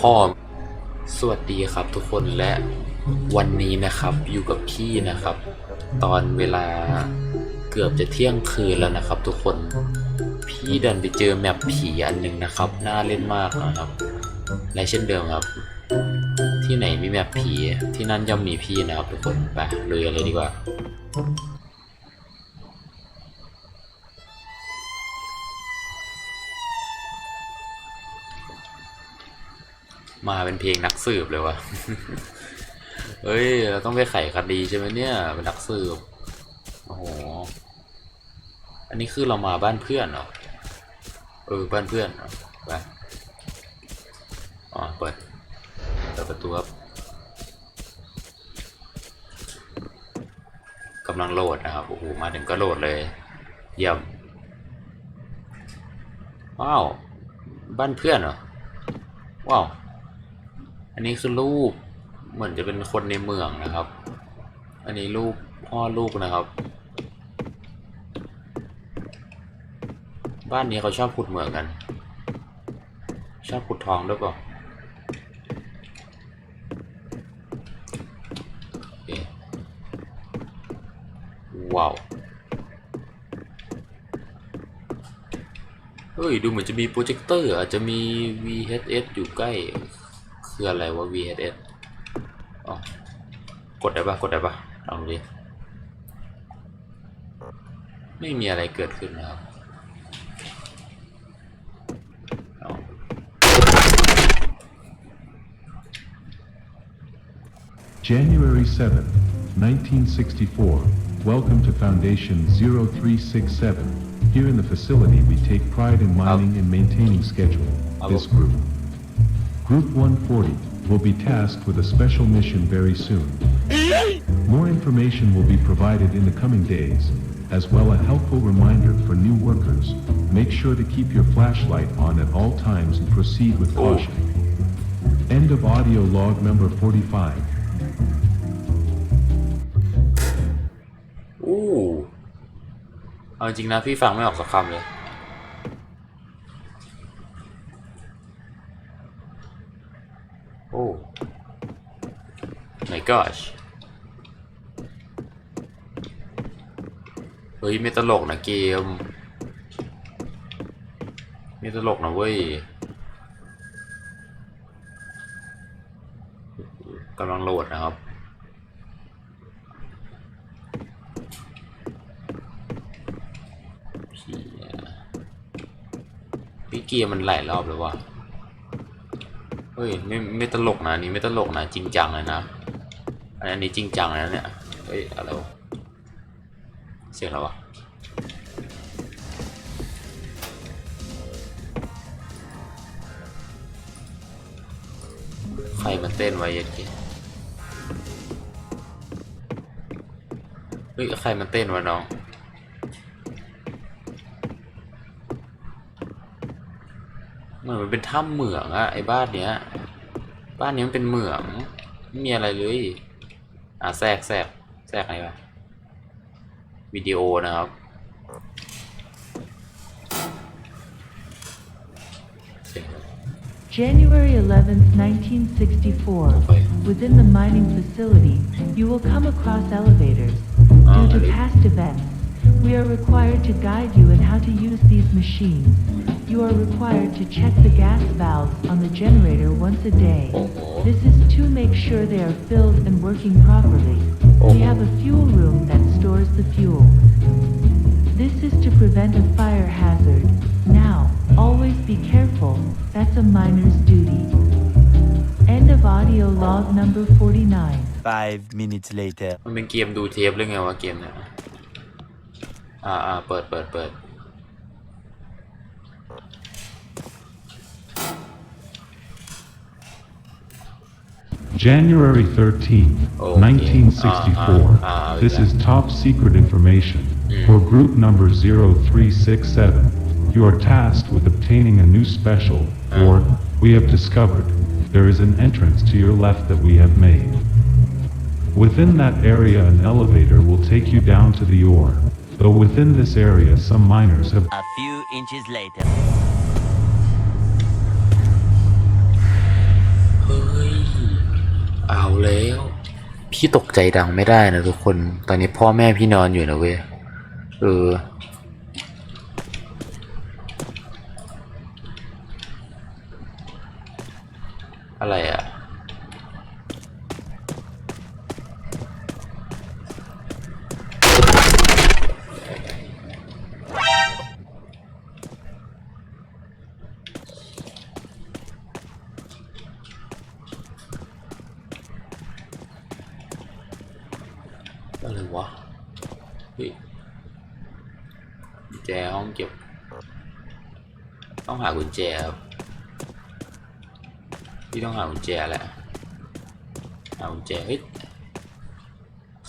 พ่อ สวัสดีครับทุกคนและวันนี้นะครับอยู่กับพี่นะครับ ตอนเวลาเกือบจะเที่ยงคืนแล้วนะครับ ทุกคนพี่ดันไปเจอแมปผีอันหนึ่งนะครับน่าเล่นมากนะครับและเช่นเดิมครับ ที่ไหนมีแมปผีที่นั่นย่อมมีพี่นะครับทุกคนไปเลยกันเลยดีกว่า มาเป็นเพลงนักสืบเลยวะเฮ้ย เราต้องไปไขคดีใช่ไหมเนี่ย เป็นนักสืบ โอ้โห อันนี้คือเรามาบ้านเพื่อนเหรอ เออ บ้านเพื่อนเหรอไปอ๋อ เปิด เปิดประตูครับกำลังโหลดนะครับ โอ้โห มาถึงก็โหลดเลย เยี่ยม ว้าว บ้านเพื่อนเหรอ ว้าว อันนี้คือรูปเหมือนจะเป็นคนในเมืองนะครับ อันนี้รูปพ่อลูกนะครับ บ้านนี้เขาชอบขุดเหมืองกัน ชอบขุดทองด้วยเปล่าว้าวเฮ้ย ดูเหมือนจะมีโปรเจคเตอร์อาจจะมี VHS อยู่ใกล้คื ออะไรวะ VHS อ๋อกดได้ปะกดได้ปะลองดูดิไม่มีอะไรเกิดขึ้นนะครับเอา January 7th, 1964. Welcome to Foundation 0367. Here in the facility, we take pride in mining and maintaining schedule. This group. Group 140 will be tasked with a special mission very soon. More information will be provided in the coming days, as well a helpful reminder for new workers. Make sure to keep your flashlight on at all times and proceed with caution. End of audio log number 45. อู้เอาจริงนะพี่ฟังไม่ออกสักคำเลย Gosh เฮ้ย ไม่ตลกนะเกม ไม่ตลกนะเว้ยกำลังโหลดนะครับพี่เกียร์มันหลายรอบแล้วว่ะเฮ้ย ไม่ ไม่ตลกนะนนี้ไม่ตลกนะ จริงจังเลยนะ อันนี้จริงจังนะเนี่ย เฮ้ยอะไรวะเสียงอะไรวะใครมันเต้นไว้ยัดเกียเฮ้ยใครมันเต้นวะน้องเหมือนมันเป็นถ้ำเหมืองอะไอ้บ้านเนี้ย บ้านนี้มันเป็นเหมือง ไม่มีอะไรเลย อ่ะแทรกแทรกแทรกอะไรวะวิดีโอนะครับเสียงอะไร January 11th, 1964. Okay. Within the mining facility, you will come across elevators. Ah, Due to really? past events, we are required to guide you in how to use these machines. You are required to check the gas valves on the generator once a day. Oh. This is to make sure they are filled and working properly. We Oh. have a fuel room that stores the fuel. This is to prevent a fire hazard. Now, always be careful. That's a miner's duty. End of audio log number 49. Five minutes later. มันเป็นเกมดูเทปหรือไงวะเกมเนี่ย อ่าอ่าเปิดเปิดเปิด January 13, okay. 1964. Uh, uh, this yeah. is top secret information mm. for group number 0367. You are tasked with obtaining a new special, or, we have discovered, there is an entrance to your left that we have made. Within that area an elevator will take you down to the ore, though within this area some miners have- A few inches later. เอาแล้ว พี่ตกใจดังไม่ได้นะทุกคน ตอนนี้พ่อแม่พี่นอนอยู่นะเว้ย เออ อะไรอะ อะไรวะเฮ้ยแจห้องเก็บ ต้องหากุญแจครับพี่ต้องหากุญแจแหละหากุญแจเฮ้ย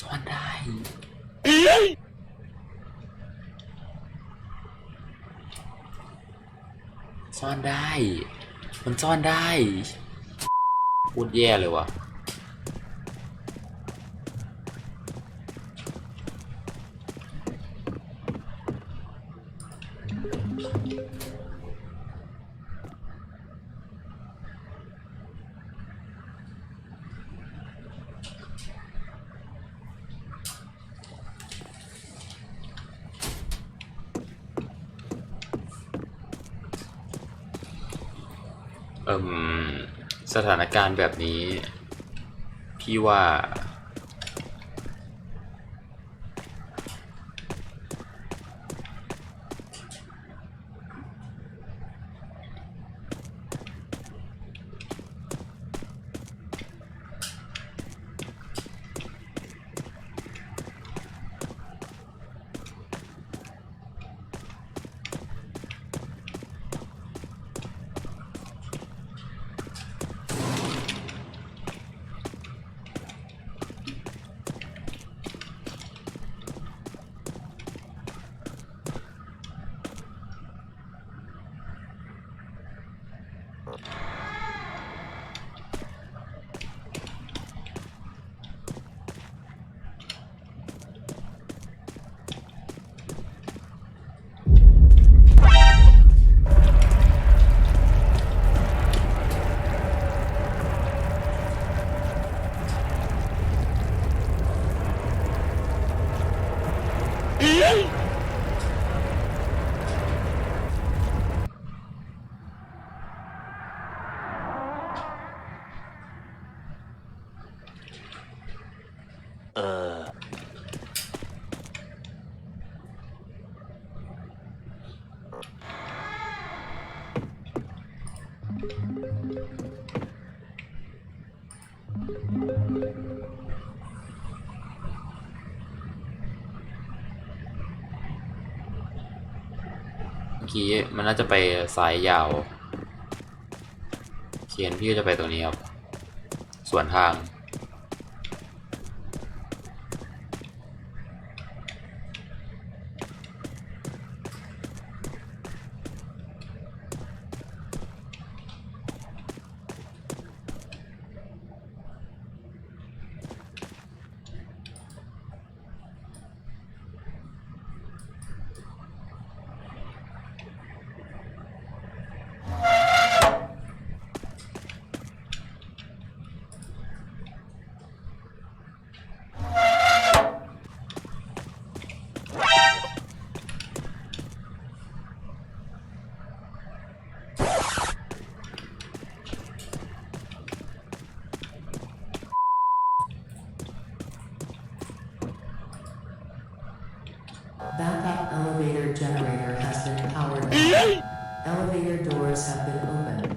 ซ่อนได้ซ่อนได้ มันซ่อนได้พูดแย่เลยว่ะ สถานการณ์แบบนี้ พี่ว่า Uh. เมื่อ กี้มันน่าจะไปสายยาวเขียนพี่ก็จะไปตรงนี้ครับ ส่วนทาง Backup elevator generator has been powered. Elevator doors have been opened.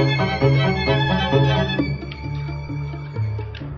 Música